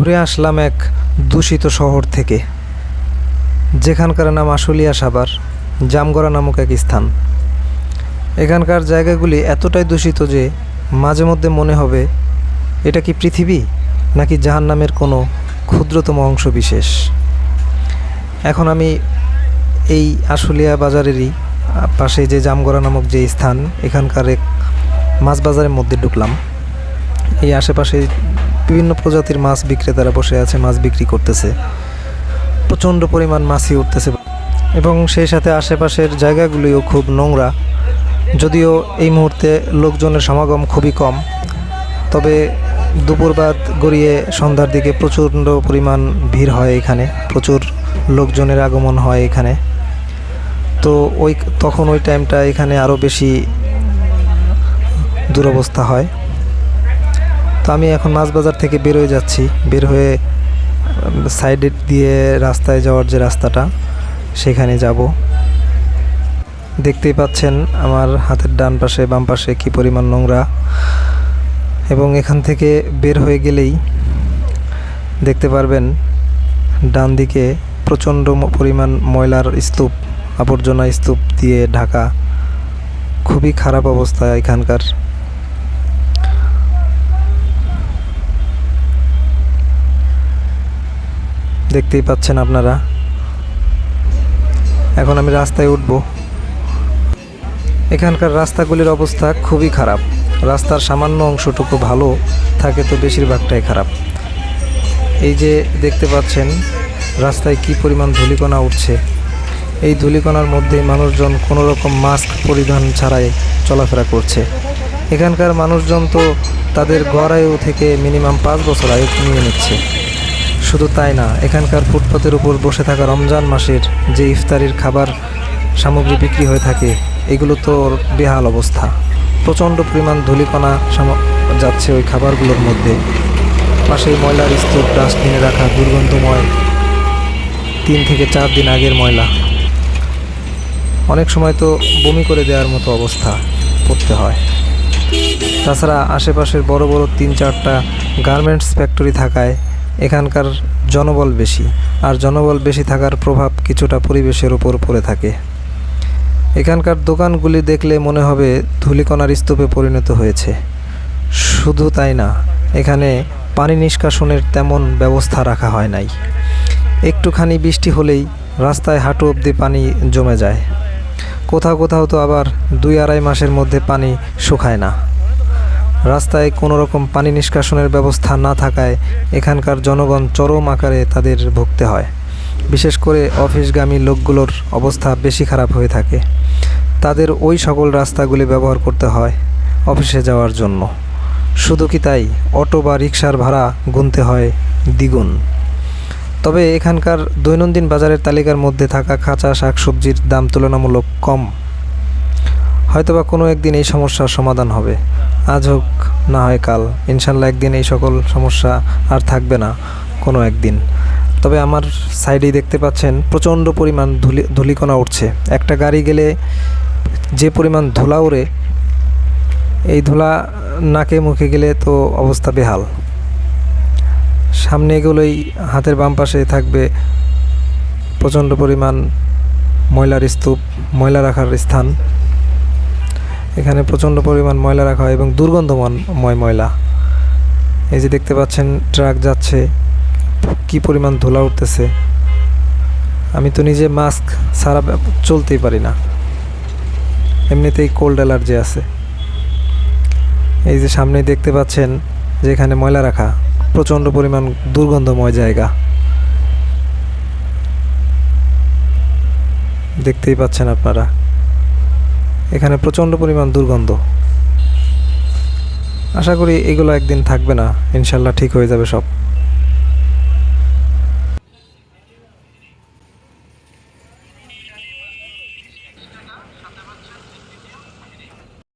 ঘুরে আসলাম এক দূষিত শহর থেকে, যেখানকার নাম আশুলিয়া সাভার, জামগড়া নামক এক স্থান। এখানকার জায়গাগুলি এতটাই দূষিত যে মাঝে মধ্যে মনে হবে, এটা কি পৃথিবী, নাকি জাহান নামের কোনো ক্ষুদ্রতম অংশ বিশেষ? এখন আমি এই আশুলিয়া বাজারেরই পাশে যে জামগড়া নামক যে স্থান, এখানকার এক মাছ বাজারের মধ্যে ঢুকলাম। এই আশেপাশে বিভিন্ন প্রজাতির মাছ বিক্রেতারা বসে আছে, মাছ বিক্রি করতেছে। প্রচণ্ড পরিমাণ মাছই উঠতেছে। এবং সেই সাথে আশেপাশের জায়গাগুলিও খুব নোংরা। যদিও এই মুহূর্তে লোকজনের সমাগম খুবই কম। তবে দুপুর বাদ গড়িয়ে সন্ধ্যার দিকে প্রচণ্ড পরিমাণ ভিড় হয় এখানে। প্রচুর লোকজনের আগমন হয় এখানে। তো ওই, তখন ওই টাইমটা এখানে আরও বেশি দুরবস্থা হয়। তো আমি এখন মাছ বাজার থেকে বের হয়ে যাচ্ছি। বের হয়ে সাইডে দিয়ে রাস্তায় যাওয়ার যে রাস্তাটা, সেখানে যাব। দেখতেই পাচ্ছেন আমার হাতের ডান পাশে, বাম পাশে কী পরিমাণ নোংরা। এবং এখান থেকে বের হয়ে গেলেই দেখতে পারবেন ডান দিকে প্রচণ্ড পরিমাণ ময়লার স্তূপ, আবর্জনা স্তূপ দিয়ে ঢাকা। খুবই খারাপ অবস্থা এখানকার। দেখতেই পাচ্ছেন আপনারা। এখন আমি রাস্তায় উঠব। এখানকার রাস্তাগুলির অবস্থা খুবই খারাপ। রাস্তার সামান্য অংশটুকু ভালো, থাকে তো বেশিরভাগটাই খারাপ। এই যে দেখতে পাচ্ছেন, রাস্তায় কি পরিমাণ ধূলিকণা উঠছে। এই ধূলিকণার মধ্যে মানুষজন কোনো রকম মাস্ক পরিধান ছাড়াই চলাফেরা করছে। এখানকার মানুষজন তো তাদের গড় আয়ু থেকে মিনিমাম পাঁচ বছর আয়ু নিয়ে নিচ্ছে। শুধু তাই না, এখানকার ফুটপাতের উপর বসে থাকা রমজান মাসের যে ইফতারির খাবার সামগ্রী বিক্রি হয়ে থাকে, এগুলো তো বেহাল অবস্থা। প্রচণ্ড পরিমাণ ধূলিকণা যাচ্ছে ওই খাবারগুলোর মধ্যে। পাশেই ময়লার স্তূপ ডাস্টবিনে রাখা দুর্গন্ধময় তিন থেকে চার দিন আগের ময়লা। অনেক সময় তো বমি করে দেওয়ার মতো অবস্থা পড়তে হয়। তাছাড়া আশেপাশের বড় বড় তিন চারটা গার্মেন্টস ফ্যাক্টরি থাকায় এখানকার জনবল বেশি, আর জনবল বেশি থাকার প্রভাব কিছুটা পরিবেশের উপর পড়ে থাকে। এখানকার দোকানগুলি দেখলে মনে হবে ধূলিকণার স্তূপে পরিণত হয়েছে। শুধু তাই না, এখানে পানি নিষ্কাশনের তেমন ব্যবস্থা রাখা হয় নাই। একটুখানি বৃষ্টি হলেই রাস্তায় হাঁটু অবধি পানি জমে যায়। কোথাও কোথাও তো আবার দুই আড়াই মাসের মধ্যে পানি শুকায় না। রাস্তায় কোনো রকম পানি নিষ্কাশনের ব্যবস্থা না থাকায় এখানকার জনগণ চরম আকারে তাদের ভুগতে হয়। বিশেষ করে অফিসগামী লোকগুলোর অবস্থা বেশি খারাপ হয়ে থাকে। তাদের ওই সকল রাস্তাগুলি ব্যবহার করতে হয় অফিসে যাওয়ার জন্য। শুধু কি তাই? অটো বা রিক্সার ভাড়া গুনতে হয় দ্বিগুণ। তবে এখানকার দৈনন্দিন বাজারের তালিকার মধ্যে থাকা কাঁচা শাকসবজির দাম তুলনামূলক কম। হয়তোবা কোনো একদিন এই সমস্যার সমাধান হবে। আজ হোক, না হয় কাল। ইনশাল্লাহ একদিন এই সকল সমস্যা আর থাকবে না, কোনো একদিন। তবে আমার সাইডেই দেখতে পাচ্ছেন, প্রচণ্ড পরিমাণ ধুলি, ধুলিকণা উঠছে। একটা গাড়ি গেলে যে পরিমাণ ধুলা উড়ে এই ধুলা নাকে মুখে গেলে তো অবস্থা বেহাল। সামনে এগুলোই হাতের বাম পাশে থাকবে প্রচণ্ড পরিমাণ ময়লার স্তূপ, ময়লা রাখার স্থান। এখানে প্রচণ্ড পরিমাণ ময়লা রাখা হয় এবং দুর্গন্ধময় ময়লা। এই যে দেখতে পাচ্ছেন, ট্রাক যাচ্ছে, কি পরিমাণ ধুলা উঠতেছে। আমি তো নিজে মাস্ক ছাড়া চলতেই পারি না। এমনিতেই কোল্ড অ্যালার্জি আছে। এই যে সামনেই দেখতে পাচ্ছেন যে এখানে ময়লা রাখা, প্রচণ্ড পরিমাণ দুর্গন্ধময় জায়গা। দেখতেই পাচ্ছেন আপনারা। এখানে প্রচণ্ড পরিমাণ দুর্গন্ধ। আশা করি এগুলো একদিন থাকবে না। ইনশাল্লাহ ঠিক হয়ে যাবে সব।